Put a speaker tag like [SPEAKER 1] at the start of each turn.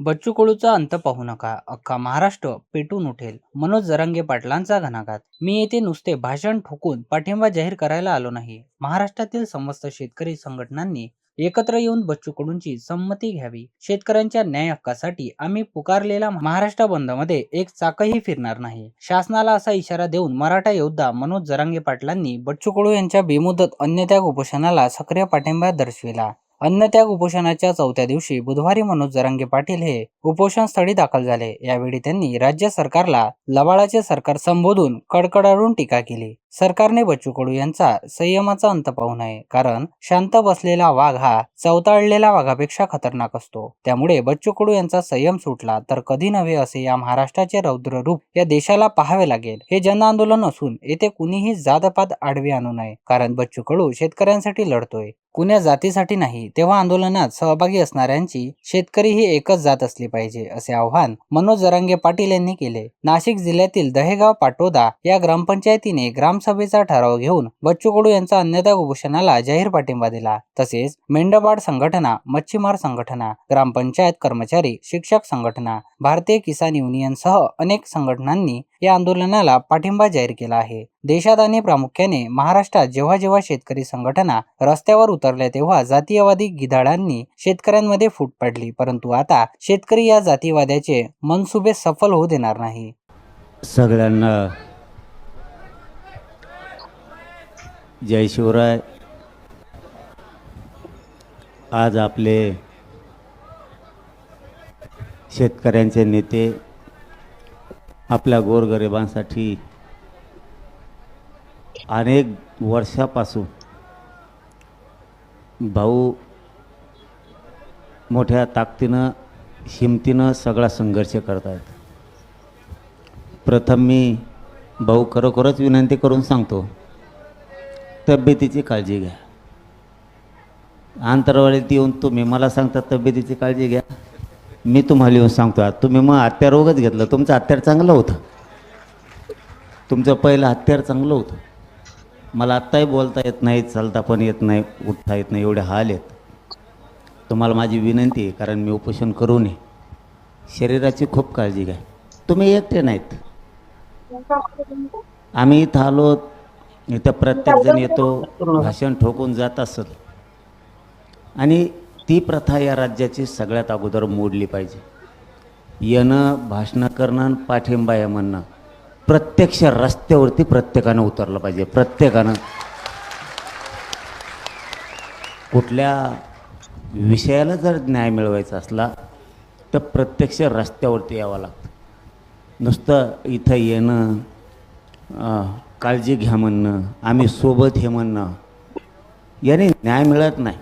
[SPEAKER 1] बच्चू कडूचा अंत पाहू नका. अख्खा महाराष्ट्र पेटून उठेल. मनोज जरांगे पाटलांचा घणाघात. मी येथे नुसते भाषण ठोकून पाठिंबा जाहीर करायला आलो नाही. महाराष्ट्रातील समस्त शेतकरी संघटनांनी एकत्र येऊन बच्चू कडूंची संमती घ्यावी. शेतकऱ्यांच्या न्याय हक्कासाठी आम्ही पुकारलेला महाराष्ट्र बंदमध्ये एक चाकही फिरणार नाही. शासनाला असा इशारा देऊन मराठा योद्धा मनोज जरांगे पाटलांनी बच्चू कडू यांच्या बेमुदत अन्यत्याग उपोषणाला सक्रिय पाठिंबा दर्शविला. अन्नत्याग उपोषणाच्या चौथ्या दिवशी बुधवारी मनोज जरांगे पाटील हे उपोषण स्थळी दाखल झाले. यावेळी त्यांनी राज्य सरकारला लवाळाचे सरकार संबोधून कडकडाडून टीका केली. सरकारने बच्चू कडू यांचा संयमाचा अंत पाहू नये कारण शांत बसलेला वाघ हा चवताळलेल्या वाघापेक्षा खतरनाक असतो. त्यामुळे बच्चू कडू यांचा संयम सुटला तर कधी नव्हे असे या महाराष्ट्राचे रौद्र रूप या देशाला पाहावे लागेल. हे जन आंदोलन असून येथे कुणीही जातपात आडवे आणू नये कारण बच्चू कडू शेतकऱ्यांसाठी लढतोय. कुण्या जातीसाठी नाही तेव्हा आंदोलनात सहभागी असणाऱ्यांची शेतकरी ही एकच जात असली पाहिजे असे आवाहन मनोज जरांगे पाटील यांनी केले. नाशिक जिल्ह्यातील दहेगाव पाटोदा या ग्रामपंचायतीने ग्राम ग्रामसभेचा ठराव घेऊन बच्चू कडू यांचा अन्यथा उपोषणाला जाहीर पाठिंबा दिला. तसेच मेंढपाळ संघटना मच्छीमार संघटना ग्रामपंचायत कर्मचारी शिक्षक संघटना भारतीय किसान युनियन सह अनेक संघटनांनी या आंदोलनाला पाठिंबा जाहीर केला आहे. देशात आणि प्रामुख्याने महाराष्ट्रात जेव्हा जेव्हा शेतकरी संघटना रस्त्यावर उतरल्या तेव्हा जातीयवादी गिधाडांनी शेतकऱ्यांमध्ये फूट पडली. परंतु आता शेतकरी या जातीवाद्याचे मनसुबे सफल होऊ देणार नाही.
[SPEAKER 2] सगळ्यांना जय शिवराय. आज आपले शेतकऱ्यांचे नेते आपल्या गोरगरिबांसाठी अनेक वर्षापासून भाऊ मोठ्या ताकदीनं हिमतीनं सगळा संघर्ष करत आहेत. प्रथम मी भाऊ खरोखरच विनंती करून सांगतो तब्येतीची काळजी घ्या. अंतरवाळीत येऊन तुम्ही मला सांगता तब्येतीची काळजी घ्या. मी तुम्हाला येऊन सांगतो तुम्ही मग हत्यार रोगच घेतलं. तुमचं हत्यार चांगलं होतं. तुमचं पहिलं हत्यार चांगलं होतं. मला आत्ताही बोलता येत नाही चालता पण येत नाही उठता येत नाही एवढे हाल आहेत. तुम्हाला माझी विनंती आहे कारण मी उपोषण करू नये. शरीराची खूप काळजी घ्या. तुम्ही एकटे नाहीत. आम्ही इथं आलो इथं प्रत्येकजण येतो भाषण ठोकून जात असत आणि ती प्रथा या राज्याची सगळ्यात अगोदर मोडली पाहिजे. येणं भाषणं करणं पाठिंबा या म्हणणं प्रत्यक्ष रस्त्यावरती प्रत्येकानं उतरलं पाहिजे प्रत्येकानं. कुठल्या विषयाला जर न्याय मिळवायचा असला तर प्रत्यक्ष रस्त्यावरती यावं लागतं. नुसतं इथं येणं काळजी घ्या म्हणणं आम्ही सोबत हे म्हणणं. याने न्याय मिळत नाही.